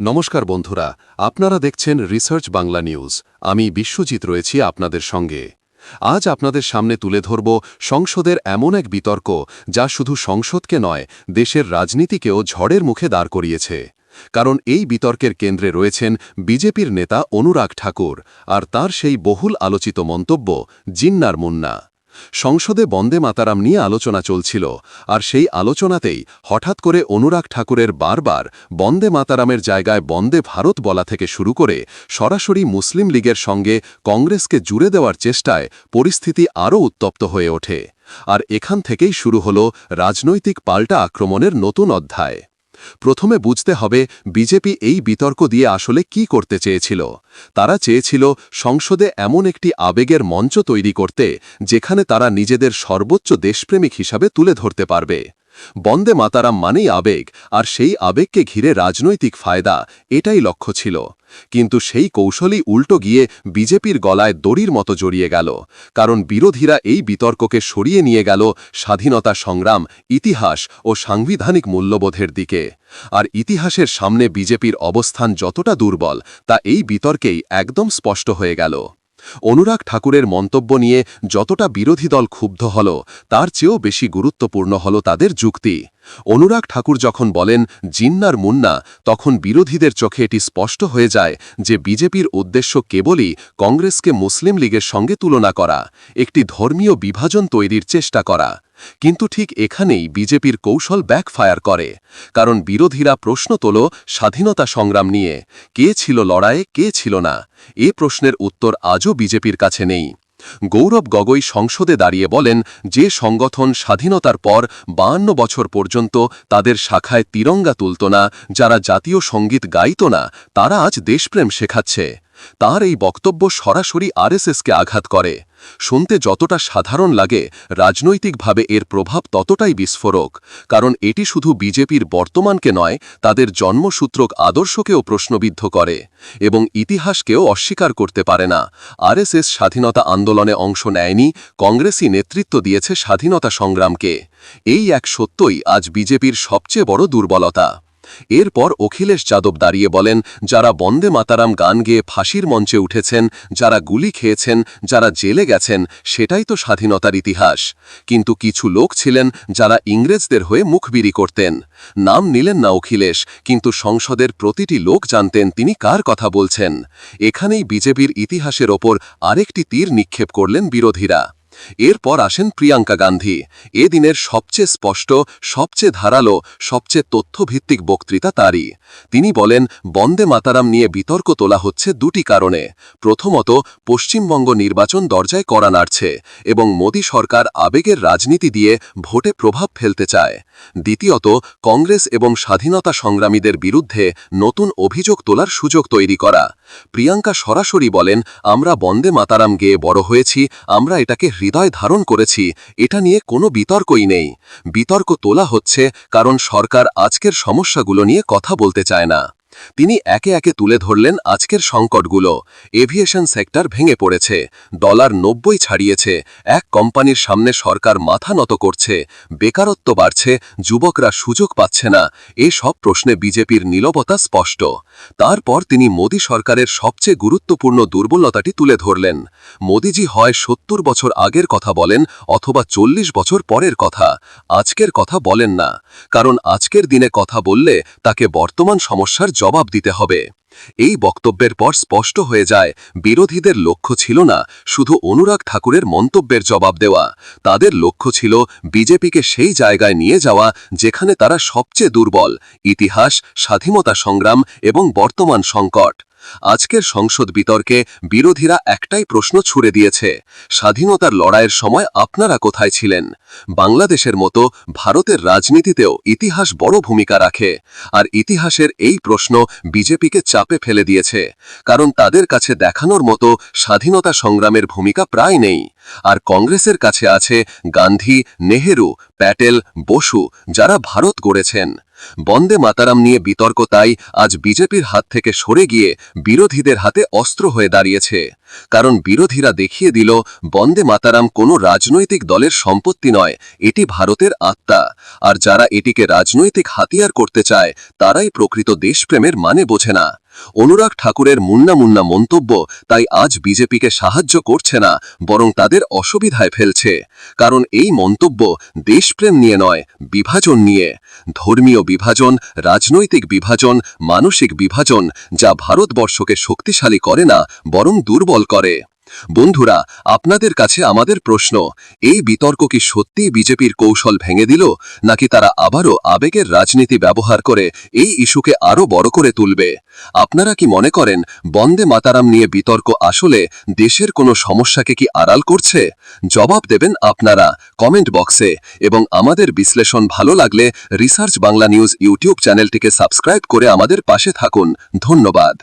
নমস্কার বন্ধুরা, আপনারা দেখছেন রিসার্চ বাংলা নিউজ। আমি বিশ্বজিৎ রয়েছি আপনাদের সঙ্গে। আজ আপনাদের সামনে তুলে ধরব সংসদের এমন এক বিতর্ক যা শুধু সংসদকে নয়, দেশের রাজনীতিকেও ঝড়ের মুখে দাঁড় করিয়েছে। কারণ এই বিতর্কের কেন্দ্রে রয়েছেন বিজেপির নেতা অনুরাগ ঠাকুর আর তার সেই বহুল আলোচিত মন্তব্য জিন্নার মুন্না। সংসদে বন্দে মাতারাম নিয়ে আলোচনা চলছিল, আর সেই আলোচনাতেই হঠাৎ করে অনুরাগ ঠাকুরের বারবার বন্দে মাতারামের জায়গায় বন্দে ভারত বলা থেকে শুরু করে সরাসরি মুসলিম লীগের সঙ্গে কংগ্রেসকে জুড়ে দেওয়ার চেষ্টায় পরিস্থিতি আরও উত্তপ্ত হয়ে ওঠে। আর এখান থেকেই শুরু হল রাজনৈতিক পাল্টা আক্রমণের নতুন অধ্যায়। প্রথমে বুঝতে হবে বিজেপি এই বিতর্ক দিয়ে আসলে কি করতে চেয়েছিল। তারা চেয়েছিল সংসদে এমন একটি আবেগের মঞ্চ তৈরি করতে, যেখানে তারা নিজেদের সর্বোচ্চ দেশপ্রেমিক হিসাবে তুলে ধরতে পারবে। বন্দে মাতারাম মানেই আবেগ, আর সেই আবেগকে ঘিরে রাজনৈতিক ফায়দা, এটাই লক্ষ্য ছিল। কিন্তু সেই কৌশলই উল্টো গিয়ে বিজেপির গলায় দড়ির মতো জড়িয়ে গেল, কারণ বিরোধীরা এই বিতর্ককে সরিয়ে নিয়ে গেল স্বাধীনতা সংগ্রাম, ইতিহাস ও সাংবিধানিক মূল্যবোধের দিকে। আর ইতিহাসের সামনে বিজেপির অবস্থান যতটা দুর্বল, তা এই বিতর্কেই একদম স্পষ্ট হয়ে গেল। অনুরাগ ঠাকুরের মন্তব্য নিয়ে যতটা বিরোধী দল ক্ষুব্ধ হল, তার চেয়েও বেশি গুরুত্বপূর্ণ হল তাদের যুক্তি। অনুরাগ ঠাকুর যখন বলেন, জিন্নার মুন্না তখন বিরোধীদের চোখে এটি স্পষ্ট হয়ে যায় যে বিজেপির উদ্দেশ্য কেবলই কংগ্রেসকে মুসলিম লীগের সঙ্গে তুলনা করা, একটি ধর্মীয় বিভাজন তৈরির চেষ্টা করা। কিন্তু ঠিক এখানেই বিজেপির কৌশল ব্যাকফায়ার করে, কারণ বিরোধীরা প্রশ্ন তোল স্বাধীনতা সংগ্রাম নিয়ে, কে ছিল লড়াইয়ে, কে ছিল না, এ প্রশ্নের উত্তর আজও বিজেপির কাছে নেই। গৌরব গগৈ সংসদে দাঁড়িয়ে বলেন, যে সংগঠন স্বাধীনতার পর বাহান্ন বছর পর্যন্ত তাদের শাখায় তিরঙ্গা তুলত না, যারা জাতীয় সংগীত গাইত না, তারা আজ দেশপ্রেম শেখাচ্ছে। তার এই বক্তব্য সরাসরি আরএসএসকে আঘাত করে। শুনতে যতটা সাধারণ লাগে, রাজনৈতিকভাবে এর প্রভাব ততটাই বিস্ফোরক, কারণ এটি শুধু বিজেপির বর্তমানকে নয়, তাদের জন্মসূত্রক আদর্শকেও প্রশ্নবিদ্ধ করে এবং ইতিহাসকেও অস্বীকার করতে পারে না। আরএসএস স্বাধীনতা আন্দোলনে অংশ নেয়নি, কংগ্রেসই নেতৃত্ব দিয়েছে স্বাধীনতা সংগ্রামকে। এই এক সত্যই আজ বিজেপির সবচেয়ে বড় দুর্বলতা। এরপর অখিলেশ যাদব দাঁড়িয়ে বলেন, যারা বন্দে মাতারাম গান গেয়ে ফাঁসির মঞ্চে উঠেছেন, যারা গুলি খেয়েছেন, যারা জেলে গেছেন, সেটাই তো স্বাধীনতার ইতিহাস। কিন্তু কিছু লোক ছিলেন যারা ইংরেজদের হয়ে মুখবিরি করতেন। নাম নিলেন না অখিলেশ, কিন্তু সংসদের প্রতিটি লোক জানতেন তিনি কার কথা বলছেন। এখানেই বিজেপির ইতিহাসের ওপর আরেকটি তীর নিক্ষেপ করলেন বিরোধীরা। এরপর আসেন প্রিয়াঙ্কা গান্ধী। এ দিনের সবচেয়ে স্পষ্ট, সবচেয়ে ধারালো, সবচেয়ে তথ্যভিত্তিক বক্তৃতা তারই। তিনি বলেন, বন্দে মাতারাম নিয়ে বিতর্ক তোলা হচ্ছে দুটি কারণে। প্রথমত, পশ্চিমবঙ্গ নির্বাচন দরজায় করা নাড়ছে এবং মোদী সরকার আবেগের রাজনীতি দিয়ে ভোটে প্রভাব ফেলতে চায়। দ্বিতীয়ত, কংগ্রেস এবং স্বাধীনতা সংগ্রামীদের বিরুদ্ধে নতুন অভিযোগ তোলার সুযোগ তৈরি করা। প্রিয়াঙ্কা সরাসরি বলেন, আমরা বন্দে মাতারাম গেয়ে বড় হয়েছি, আমরা এটাকে হৃদয় ধারণ করেছি, এটা নিয়ে কোনো বিতর্কই নেই। বিতর্ক তোলা হচ্ছে কারণ সরকার আজকের সমস্যাগুলো নিয়ে কথা বলতে চায় না। তিনি একে একে তুলে ধরলেন আজকের সংকটগুলো। এভিয়েশন সেক্টর ভেঙে পড়েছে, ডলার নব্বই ছাড়িয়েছে, এক কোম্পানির সামনে সরকার মাথা নত করছে, বেকারত্ব বাড়ছে, যুবকরা সুযোগ পাচ্ছে না, এ সব প্রশ্নে বিজেপির নীলবতা স্পষ্ট। তারপর তিনি মোদী সরকারের সবচেয়ে গুরুত্বপূর্ণ দুর্বলতাটি তুলে ধরলেন। মোদিজি হয় সত্তর বছর আগের কথা বলেন অথবা চল্লিশ বছর পরের কথা। আজকের কথা বলেন না, কারণ আজকের দিনে কথা বললে তাকে বর্তমান সমস্যার জবাব দিতে হবে। এই বক্তব্যের পর স্পষ্ট হয়ে যায়, বিরোধীদের লক্ষ্য ছিল না শুধু অনুরাগ ঠাকুরের মন্তব্যের জবাব দেওয়া। তাদের লক্ষ্য ছিল বিজেপিকে সেই জায়গায় নিয়ে যাওয়া যেখানে তারা সবচেয়ে দুর্বল, ইতিহাস, স্বাধীনতা সংগ্রাম এবং বর্তমান সংকট। আজকের সংসদ বিতর্কে বিরোধীরা একটাই প্রশ্ন ছুড়ে দিয়েছে, স্বাধীনতার লড়াইয়ের সময় আপনারা কোথায় ছিলেন? বাংলাদেশের মতো ভারতের রাজনীতিতেও ইতিহাস বড় ভূমিকা রাখে, আর ইতিহাসের এই প্রশ্ন বিজেপিকে চাপে ফেলে দিয়েছে, কারণ তাদের কাছে দেখানোর মতো স্বাধীনতা সংগ্রামের ভূমিকা প্রায় নেই, আর কংগ্রেসের কাছে আছে গান্ধী, নেহেরু, প্যাটেল, বসু, যারা ভারত গড়েছেন। বন্দে মাতারাম নিয়ে বিতর্ক তাই আজ বিজেপির হাত থেকে সরে গিয়ে বিরোধীদের হাতে অস্ত্র হয়ে দাঁড়িয়েছে। কারণ বিরোধীরা দেখিয়ে দিল, বন্দে মাতারাম কোনো রাজনৈতিক দলের সম্পত্তি নয়, এটি ভারতের আত্মা। আর যারা এটিকে রাজনৈতিক হাতিয়ার করতে চায়, তারাই প্রকৃত দেশপ্রেমের মানে বোঝে না। অনুরাগ ঠাকুরের মুন্না মুন্না মন্তব্য তাই আজ বিজেপিকে সাহায্য করছে না, বরং তাদের অসুবিধায় ফেলছে। কারণ এই মন্তব্য দেশপ্রেম নিয়ে নয়, বিভাজন নিয়ে। ধর্মীয় বিভাজন, রাজনৈতিক বিভাজন, মানসিক বিভাজন, যা ভারতবর্ষকে শক্তিশালী করে না, বরং দুর্বল করে। বন্ধুরা, আপনাদের কাছে আমাদের প্রশ্ন, এই বিতর্ক কি সত্যিই বিজেপির কৌশল ভেঙে দিল, নাকি তারা আবারও আবেগের রাজনীতি ব্যবহার করে এই ইস্যুকে আরও বড় করে তুলবে? আপনারা কি মনে করেন, বন্দে মাতারাম নিয়ে বিতর্ক আসলে দেশের কোনো সমস্যাকে কি আড়াল করছে? জবাব দেবেন আপনারা কমেন্ট বক্সে, এবং আমাদের বিশ্লেষণ ভালো লাগলে রিসার্চ বাংলা নিউজ ইউটিউব চ্যানেলটিকে সাবস্ক্রাইব করে আমাদের পাশে থাকুন। ধন্যবাদ।